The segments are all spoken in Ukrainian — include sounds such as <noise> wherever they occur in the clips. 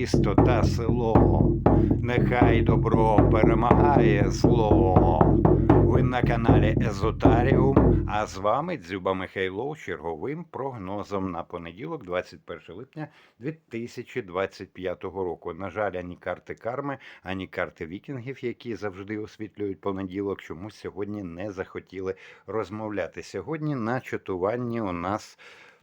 місто та село. Нехай добро перемагає зло. Ви на каналі Езотаріум, а з вами Дзюба Михайлов черговим прогнозом на понеділок, 21 липня 2025 року. На жаль, ані карти карми, ані карти вікінгів, які завжди освітлюють понеділок, чомусь сьогодні не захотіли розмовляти. Сьогодні на чатуванні у нас.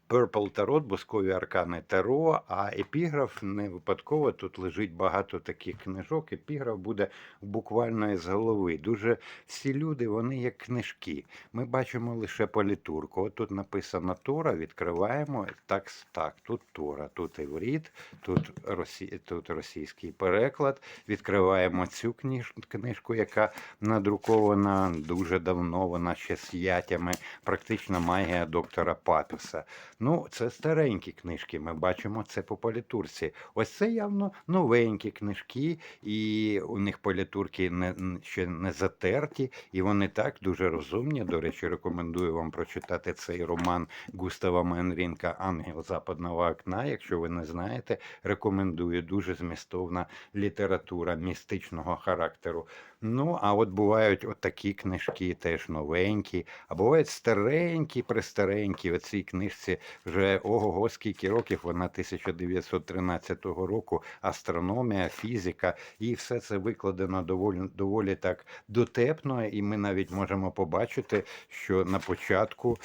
Purple Tarot, бускові аркани Таро, а епіграф не випадково. Тут лежить багато таких книжок. Епіграф буде буквально із голови. Дуже всі люди, вони як книжки. Ми бачимо лише політурку. От тут написано Тора, відкриваємо так, так. Тут Тора, тут іврит, тут, росі... тут російський переклад. Відкриваємо цю книж... книжку, яка надрукована дуже давно. Вона ще з ятями, практично магія доктора Папіса. Ну, це старенькі книжки. Ми бачимо це по політурці. Ось це явно новенькі книжки, і у них політурки не ще не затерті, і вони так дуже розумні. До речі, рекомендую вам прочитати цей роман Густава Менрінка Ангел западного окна. Якщо ви не знаєте, рекомендую дуже змістовна література містичного характеру. Ну, а от бувають от такі книжки, теж новенькі, а бувають старенькі, престаренькі. У цій книжці вже ого-го, скільки років вона 1913 року. Астрономія, фізика, і все це викладено доволі доволі так дотепно. І ми навіть можемо побачити, що на початку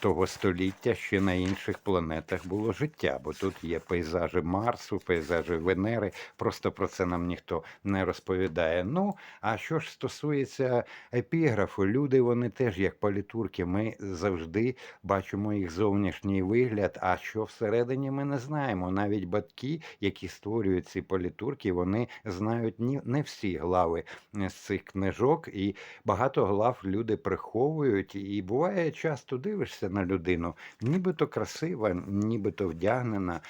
того століття ще на інших планетах було життя, бо тут є пейзажі Марсу, пейзажі Венери. Просто про це нам ніхто не розповідає. Ну а що ж стосується епіграфу, люди вони теж як політурки. Ми завжди бачимо їх зовнішній вигляд. А що всередині ми не знаємо. Навіть батьки, які створюють ці політурки, вони знають ні не всі глави з цих книжок, і багато глав люди приховують. І буває часто дивишся на людину, нібито красива, нібито вдягнена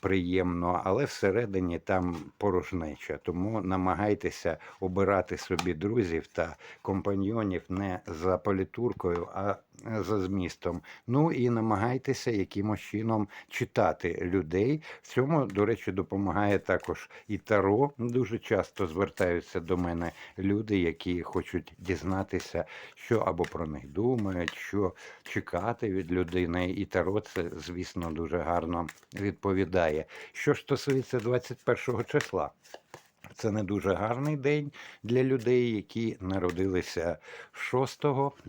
приємно, але всередині там порожнеча. Тому намагайтеся обирати собі друзів та компаньйонів не за політуркою, а за змістом. Ну і намагайтеся якимось чином читати людей. В цьому, до речі, допомагає також і Таро. Дуже часто звертаються до мене люди, які хочуть дізнатися, що або про них думають, що чекати від людини. І Таро це, звісно, дуже гарно відповідає. Що ж стосується 21 числа. Це не дуже гарний день для людей, які народилися 6,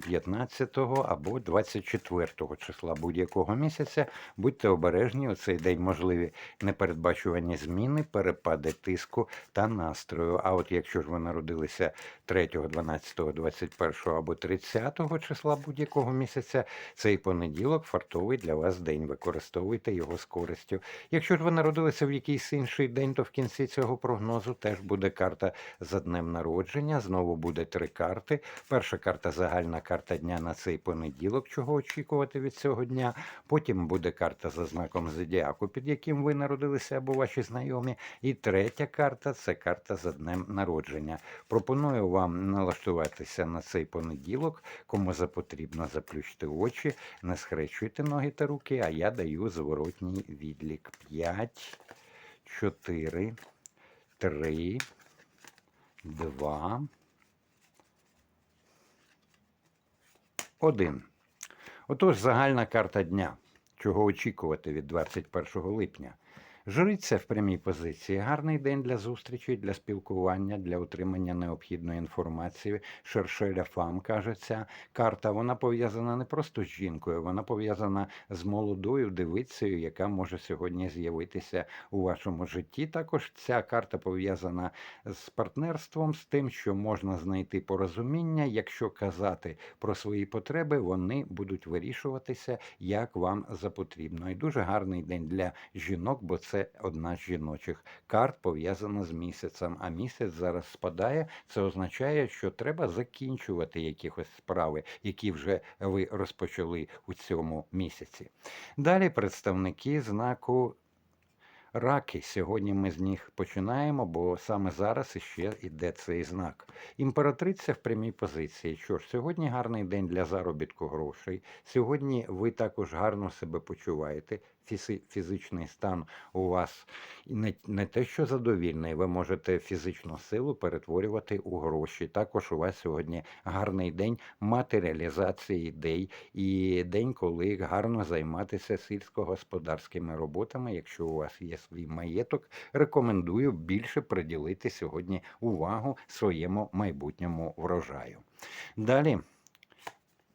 15 або 24 числа будь-якого місяця. Будьте обережні, у цей день можливі непередбачувані зміни, перепади тиску та настрою. А от якщо ж ви народилися 3, 12, 21 або 30 числа будь-якого місяця, цей понеділок фартовий для вас день. Використовуйте його з користю. Якщо ж ви народилися в якийсь інший день, то в кінці цього прогнозу теж буде карта за днем народження. Знову буде три карти. Перша карта загальна карта дня на цей понеділок, чого очікувати від цього дня. Потім буде карта за знаком зодіаку, під яким ви народилися або ваші знайомі. І третя карта це карта за днем народження. Пропоную вам налаштуватися на цей понеділок. Кому запотрібно, заплющити очі, не схрещуйте ноги та руки, а я даю зворотній відлік. 5, 4, три, два, один. Отож, загальна карта дня. Чого очікувати від 21 липня? Жриця в прямій позиції. Гарний день для зустрічі, для спілкування, для отримання необхідної інформації. Шершеля фам каже ця карта. Вона пов'язана не просто з жінкою, вона пов'язана з молодою дивицею, яка може сьогодні з'явитися у вашому житті. Також ця карта пов'язана з партнерством, з тим, що можна знайти порозуміння. Якщо казати про свої потреби, вони будуть вирішуватися, як вам запотрібно. І дуже гарний день для жінок, бо це одна з жіночих карт пов'язана з місяцем. А місяць зараз спадає. Це означає, що треба закінчувати якихось справи, які вже ви розпочали у цьому місяці. Далі представники знаку. Раки, сьогодні ми з них починаємо, бо саме зараз іще йде цей знак. Імператриця в прямій позиції. Що ж, сьогодні гарний день для заробітку грошей. Сьогодні ви також гарно себе почуваєте, фізичний стан у вас не, не те, що задовільний, ви можете фізичну силу перетворювати у гроші. Також у вас сьогодні гарний день матеріалізації ідей і день, коли гарно займатися сільськогосподарськими роботами. Якщо у вас є свій маєток, рекомендую більше приділити сьогодні увагу своєму майбутньому врожаю. Далі,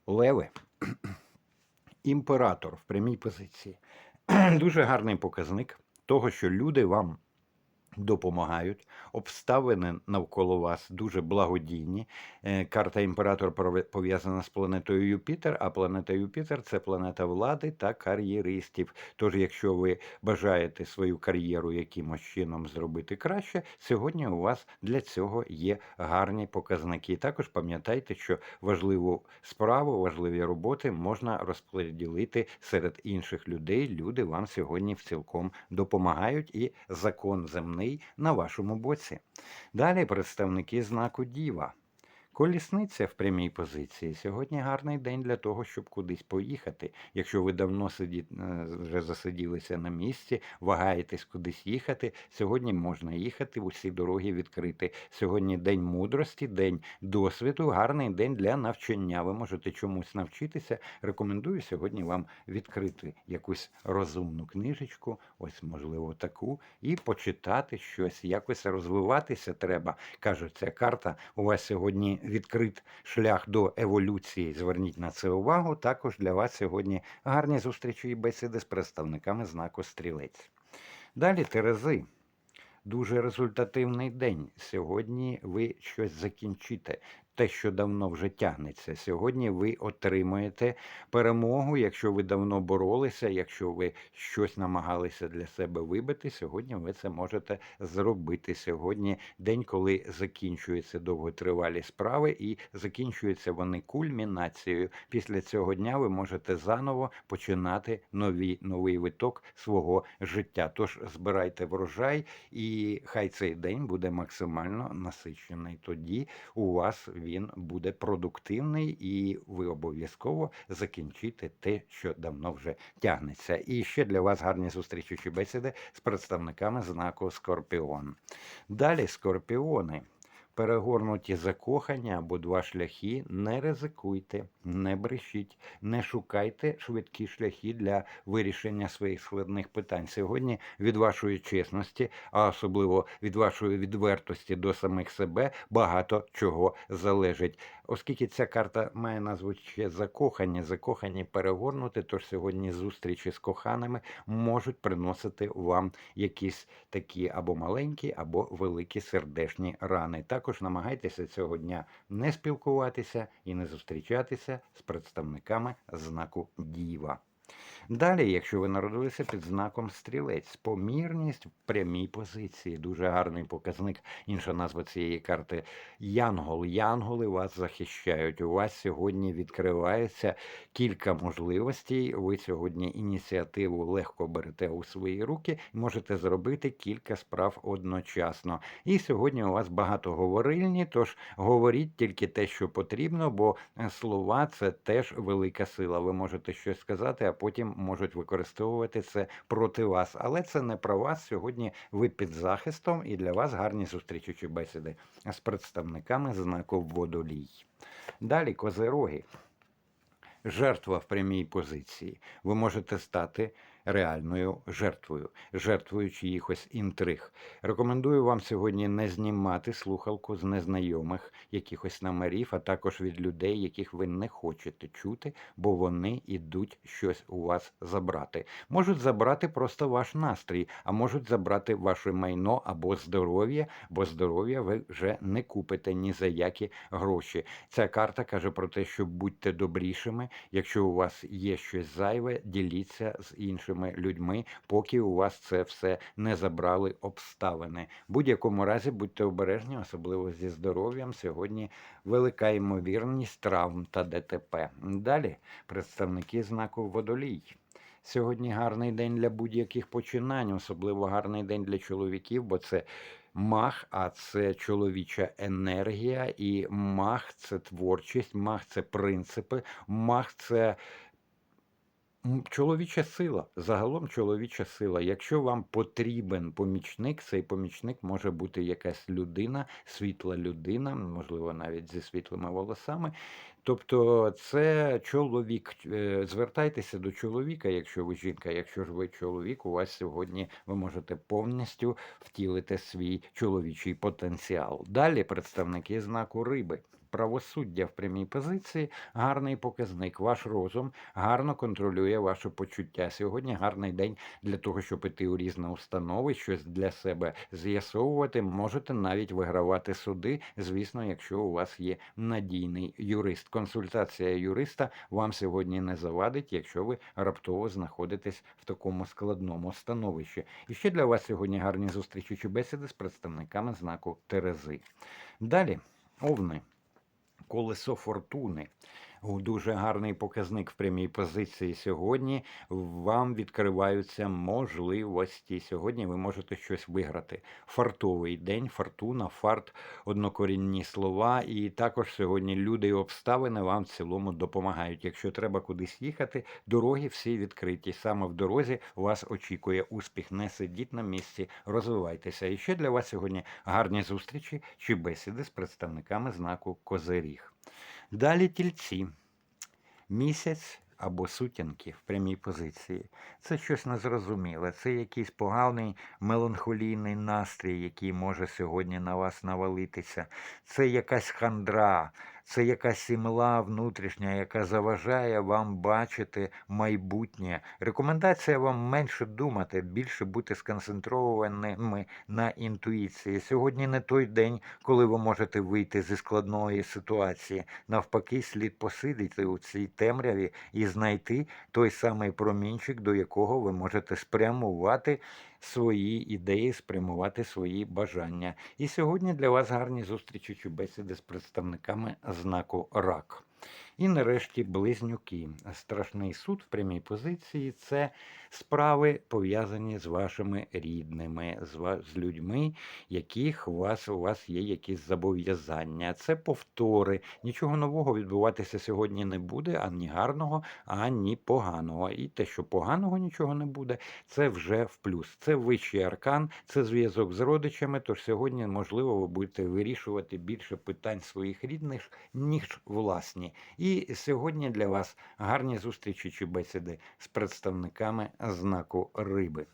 леви. Імператор в прямій позиції. <clears throat> Дуже гарний показник того, що люди вам допомагають, обставини навколо вас дуже благодійні. Е, Карта імператор пов'язана з планетою Юпітер, а планета Юпітер це планета влади та кар'єристів. Тож, якщо ви бажаєте свою кар'єру якимось чином зробити краще, сьогодні у вас для цього є гарні показники. Також пам'ятайте, що важливу справу, важливі роботи можна розподілити серед інших людей. Люди вам сьогодні в цілком допомагають, і закон земний на вашому боці. Далі представники знаку Діва. Колісниця в прямій позиції. Сьогодні гарний день для того, щоб кудись поїхати. Якщо ви давно сиді, е, вже засиділися на місці, вагаєтесь кудись їхати. Сьогодні можна їхати, усі дороги відкриті. Сьогодні день мудрості, день досвіду, гарний день для навчання. Ви можете чомусь навчитися. Рекомендую сьогодні вам відкрити якусь розумну книжечку, ось можливо таку, і почитати щось, якось розвиватися треба. Кажуть, ця карта у вас сьогодні відкрит шлях до еволюції. Зверніть на це увагу. Також для вас сьогодні гарні зустрічі і бесіди з представниками знаку стрілець. Далі Терези. Дуже результативний день. Сьогодні ви щось закінчите. Те, що давно вже тягнеться. Сьогодні ви отримаєте перемогу, якщо ви давно боролися, якщо ви щось намагалися для себе вибити. Сьогодні ви це можете зробити. Сьогодні день, коли закінчуються довготривалі справи, і закінчуються вони кульмінацією. Після цього дня ви можете заново починати нові, новий виток свого життя. Тож збирайте врожай, і хай цей день буде максимально насичений. Тоді у вас він буде продуктивний, і ви обов'язково закінчите те, що давно вже тягнеться. І ще для вас гарні зустрічі бесіди з представниками знаку Скорпіон. Далі скорпіони. Перегорнуті закохання або два шляхи, не ризикуйте, не брешіть, не шукайте швидкі шляхи для вирішення своїх складних питань. Сьогодні від вашої чесності, а особливо від вашої відвертості до самих себе, багато чого залежить. Оскільки ця карта має назву ще закохані, закохані перегорнути, тож сьогодні зустрічі з коханими можуть приносити вам якісь такі або маленькі, або великі сердечні рани. Також намагайтеся цього дня не спілкуватися і не зустрічатися з представниками знаку Діва. Далі, якщо ви народилися під знаком стрілець, помірність в прямій позиції. Дуже гарний показник. Інша назва цієї карти Янгол. Янголи вас захищають. У вас сьогодні відкривається кілька можливостей. Ви сьогодні ініціативу легко берете у свої руки і можете зробити кілька справ одночасно. І сьогодні у вас багатоговорильні, тож говоріть тільки те, що потрібно, бо слова це теж велика сила. Ви можете щось сказати, а потім можуть використовувати це проти вас. Але це не про вас. Сьогодні ви під захистом, і для вас гарні зустрічучі бесіди з представниками знаку водолій. Далі козероги. Жертва в прямій позиції. Ви можете стати реальною жертвою, жертвою чиїхось інтриг. Рекомендую вам сьогодні не знімати слухалку з незнайомих якихось номерів, а також від людей, яких ви не хочете чути, бо вони йдуть щось у вас забрати. Можуть забрати просто ваш настрій, а можуть забрати ваше майно або здоров'я, бо здоров'я ви вже не купите ні за які гроші. Ця карта каже про те, що будьте добрішими. Якщо у вас є щось зайве, діліться з іншими людьми, поки у вас це все не забрали обставини. В будь-якому разі будьте обережні, особливо зі здоров'ям. Сьогодні велика ймовірність травм та ДТП. Далі представники знаку водолій. Сьогодні гарний день для будь-яких починань, особливо гарний день для чоловіків, бо це мах, а це чоловіча енергія, і мах це творчість, мах це принципи, мах це Чоловіча сила, загалом чоловіча сила. Якщо вам потрібен помічник, цей помічник може бути якась людина, світла людина, можливо, навіть зі світлими волосами. Тобто, це чоловік. Е, Звертайтеся до чоловіка, якщо ви жінка. Якщо ж ви чоловік, у вас сьогодні ви можете повністю втілити свій чоловічий потенціал. Далі представники знаку риби. Правосуддя в прямій позиції гарний показник. Ваш розум гарно контролює ваше почуття. Сьогодні гарний день для того, щоб іти у різні установи, щось для себе з'ясовувати. Можете навіть вигравати суди, звісно, якщо у вас є надійний юрист. Консультація юриста вам сьогодні не завадить, якщо ви раптово знаходитесь в такому складному становищі. І ще для вас сьогодні гарні зустрічі чи бесіди з представниками знаку Терези. Далі, овни. Колесо фортуни. Дуже гарний показник в прямій позиції сьогодні. Вам відкриваються можливості. Сьогодні ви можете щось виграти. Фартовий день, фортуна, фарт, однокорінні слова. І також сьогодні люди і обставини вам в цілому допомагають. Якщо треба кудись їхати, дороги всі відкриті. Саме в дорозі вас очікує успіх. Не сидіть на місці, розвивайтеся. І ще для вас сьогодні гарні зустрічі чи бесіди з представниками знаку Козиріг. Далі тільці. Місяць або сутінки в прямій позиції. Це щось незрозуміле. Це якийсь поганий меланхолійний настрій, який може сьогодні на вас навалитися. Це якась хандра, це якась імла внутрішня, яка заважає вам бачити майбутнє. Рекомендація вам менше думати, більше бути сконцентрованими на інтуїції. Сьогодні не той день, коли ви можете вийти зі складної ситуації. Навпаки, слід посидіти у цій темряві і знайти той самий промінчик, до якого ви можете спрямувати свої ідеї, спрямувати свої бажання. І сьогодні для вас гарні зустрічі бесіди з представниками знаку РАК. І нарешті близнюки. Страшний суд в прямій позиції це справи пов'язані з вашими рідними, з, ва- з людьми, яких у вас, у вас є якісь зобов'язання. Це повтори. Нічого нового відбуватися сьогодні не буде, ані гарного, ані поганого. І те, що поганого нічого не буде, це вже в плюс. Це вищий аркан, це зв'язок з родичами. Тож сьогодні, можливо, ви будете вирішувати більше питань своїх рідних, ніж власні. І сьогодні для вас гарні зустрічі чи бесіди з представниками знаку риби.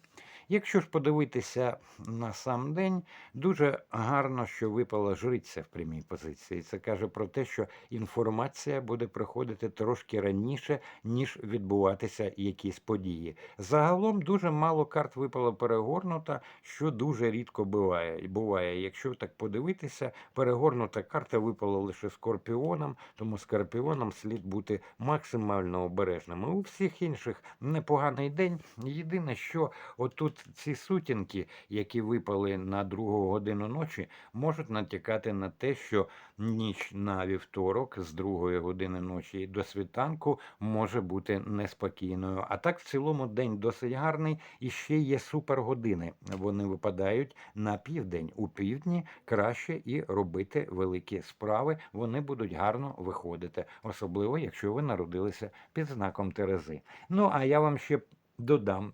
Якщо ж подивитися на сам день, дуже гарно, що випала жриця в прямій позиції. Це каже про те, що інформація буде приходити трошки раніше, ніж відбуватися якісь події. Загалом дуже мало карт випало перегорнута, що дуже рідко буває. Буває, якщо так подивитися, перегорнута карта випала лише скорпіоном, тому скорпіоном слід бути максимально обережними. У всіх інших непоганий день. Єдине, що отут ці сутінки, які випали на другу годину ночі, можуть натякати на те, що ніч на вівторок з другої години ночі до світанку може бути неспокійною. А так, в цілому, день досить гарний і ще є супергодини. Вони випадають на південь. У півдні краще і робити великі справи. Вони будуть гарно виходити, особливо якщо ви народилися під знаком Терези. Ну а я вам ще додам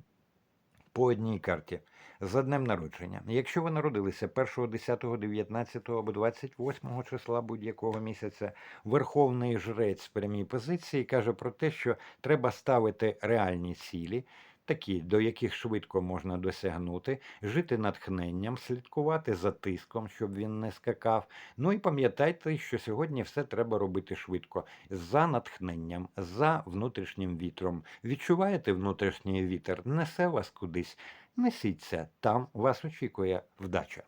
по одній карті за днем народження. Якщо ви народилися 1, 10, 19 або 28 числа будь-якого місяця, верховний жрець в прямій позиції каже про те, що треба ставити реальні цілі. Такі, до яких швидко можна досягнути, жити натхненням, слідкувати за тиском, щоб він не скакав. Ну і пам'ятайте, що сьогодні все треба робити швидко, за натхненням, за внутрішнім вітром. Відчуваєте внутрішній вітер, несе вас кудись. Несіться, там вас очікує вдача.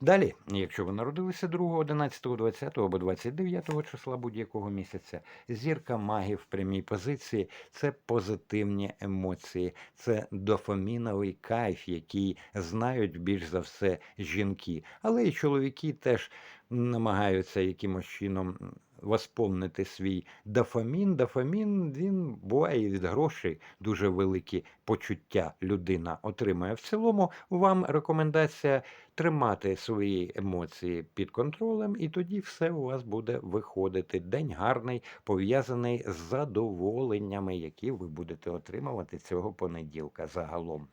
Далі, якщо ви народилися 2, 11, 20 або 29 числа будь-якого місяця, зірка маги в прямій позиції це позитивні емоції, це дофаміновий кайф, який знають більш за все жінки. Але і чоловіки теж намагаються якимось чином м, восповнити свій дофамін. Дофамін він буває від грошей дуже великі почуття людина отримує. В цілому вам рекомендація тримати свої емоції під контролем, і тоді все у вас буде виходити. День гарний, пов'язаний з задоволеннями, які ви будете отримувати цього понеділка загалом.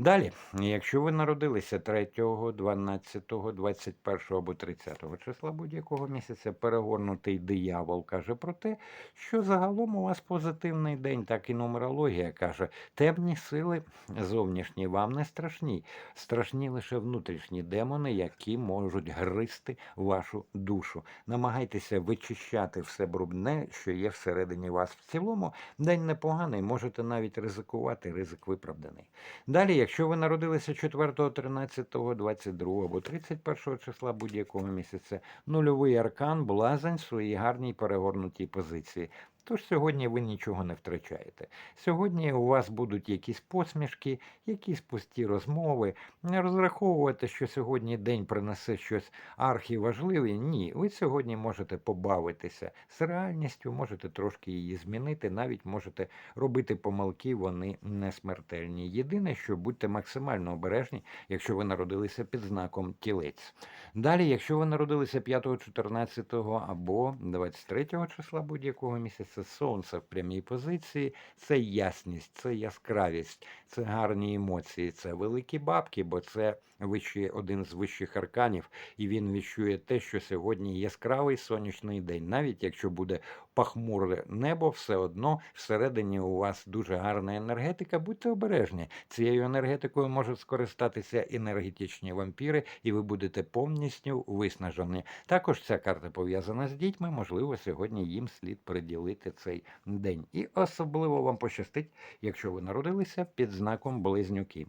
Далі, якщо ви народилися 3, 12, 21 або 30 числа будь-якого місяця, перегорнутий диявол каже про те, що загалом у вас позитивний день, так і нумерологія каже, темні сили зовнішні вам не страшні, страшні лише внутрішні демони, які можуть гризти вашу душу. Намагайтеся вичищати все брудне, що є всередині вас. В цілому день непоганий, можете навіть ризикувати, ризик виправданий. Далі, якщо ви народилися 4, 13, 22 або 31 числа будь-якого місяця, нульовий аркан, блазень в своїй гарній перегорнутій позиції. Тож сьогодні ви нічого не втрачаєте. Сьогодні у вас будуть якісь посмішки, якісь пусті розмови. Не розраховувати, що сьогодні день принесе щось архіважливе. Ні, ви сьогодні можете побавитися з реальністю, можете трошки її змінити, навіть можете робити помилки, вони не смертельні. Єдине, що будьте максимально обережні, якщо ви народилися під знаком тілець. Далі, якщо ви народилися 5, 14 або 23 числа будь-якого місяця, сонце в прямій позиції, це ясність, це яскравість, це гарні емоції, це великі бабки, бо це вищий, один з вищих арканів, і він відчує те, що сьогодні яскравий сонячний день. Навіть якщо буде пахмуре небо, все одно всередині у вас дуже гарна енергетика. Будьте обережні. Цією енергетикою можуть скористатися енергетичні вампіри, і ви будете повністю виснажені. Також ця карта пов'язана з дітьми. Можливо, сьогодні їм слід приділити цей день. І особливо вам пощастить, якщо ви народилися під знаком близнюки.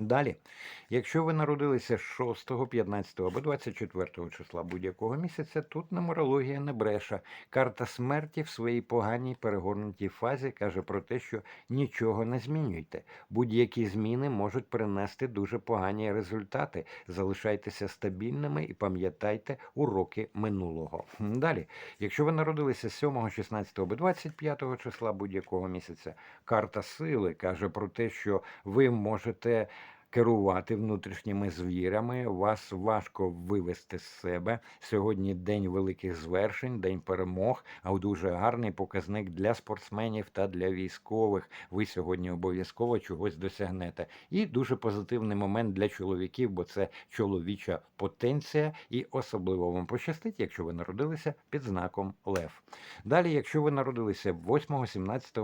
Далі, якщо ви народилися 6, 15 або 24 числа будь-якого місяця, тут нумерологія не бреша. Карта смерті в своїй поганій перегорнутій фазі каже про те, що нічого не змінюйте. Будь-які зміни можуть принести дуже погані результати. Залишайтеся стабільними і пам'ятайте уроки минулого. Далі, якщо ви народилися 7, 16 або 25 числа будь-якого місяця, карта сили каже про те, що ви можете керувати внутрішніми звірами. Вас важко вивести з себе. Сьогодні день великих звершень, день перемог, а дуже гарний показник для спортсменів та для військових. Ви сьогодні обов'язково чогось досягнете. І дуже позитивний момент для чоловіків, бо це чоловіча потенція, і особливо вам пощастить, якщо ви народилися під знаком Лев. Далі, якщо ви народилися 8, 17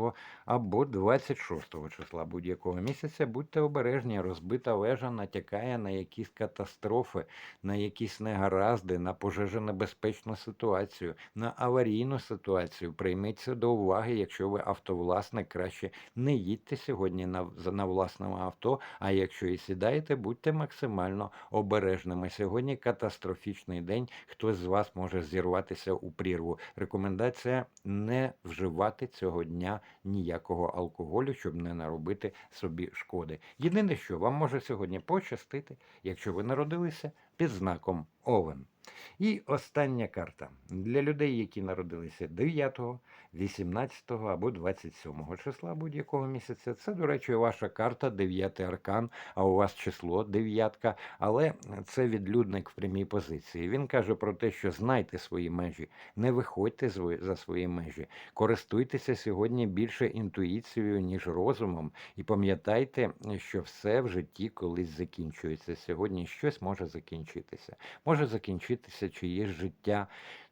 або 26 числа будь-якого місяця, будьте обережні, розбита вежа натякає на якісь катастрофи, на якісь негаразди, на пожежонебезпечну ситуацію, на аварійну ситуацію. Прийміться до уваги, якщо ви автовласник, краще не їдьте сьогодні на, на власному авто. А якщо і сідаєте, будьте максимально обережними. Сьогодні катастрофічний день. Хтось з вас може зірватися у прірву. Рекомендація не вживати цього дня ніякого алкоголю, щоб не наробити собі шкоди. Єдине, що вам може сьогодні пощастити, якщо ви народилися під знаком Овен. І остання карта для людей, які народилися 9, 18 або 27 числа будь-якого місяця. Це, до речі, ваша карта, 9 аркан, а у вас число дев'ятка, але це відлюдник в прямій позиції. Він каже про те, що знайте свої межі, не виходьте за свої межі, користуйтеся сьогодні більше інтуїцією, ніж розумом, і пам'ятайте, що все в житті колись закінчується. Сьогодні щось може закінчитися. Може закінчитися чиєсь життя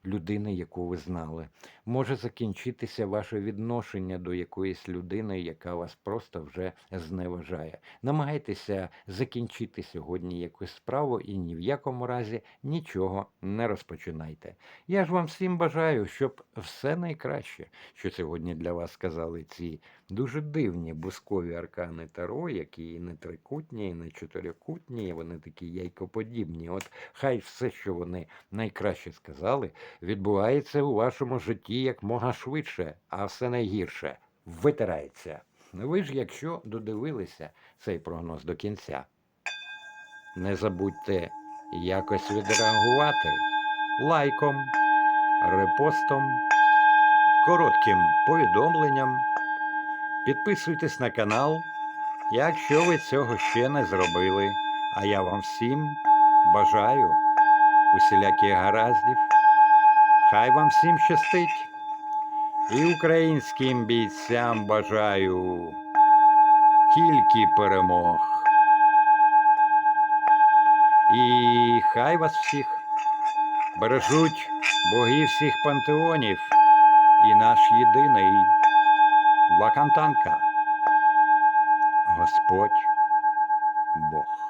людини, яку ви знали. Може закінчитися ваше відношення до якоїсь людини, яка вас просто вже зневажає. Намагайтеся закінчити сьогодні якусь справу і ні в якому разі нічого не розпочинайте. Я ж вам всім бажаю, щоб все найкраще, що сьогодні для вас сказали ці дуже дивні бускові аркани Таро, які і не трикутні, і не чотирикутні, і вони такі яйкоподібні. От хай все, що вони найкраще сказали, відбувається у вашому житті як мога швидше, а все найгірше витирається. Ви ж, якщо додивилися цей прогноз до кінця, не забудьте якось відреагувати, лайком, репостом, коротким повідомленням. Підписуйтесь на канал, якщо ви цього ще не зробили. А я вам всім бажаю усіляких гараздів. Хай вам всім щастить. І українським бійцям бажаю тільки перемог. І хай вас всіх бережуть боги всіх пантеонів і наш єдиний Вакантанка. Господь Бог.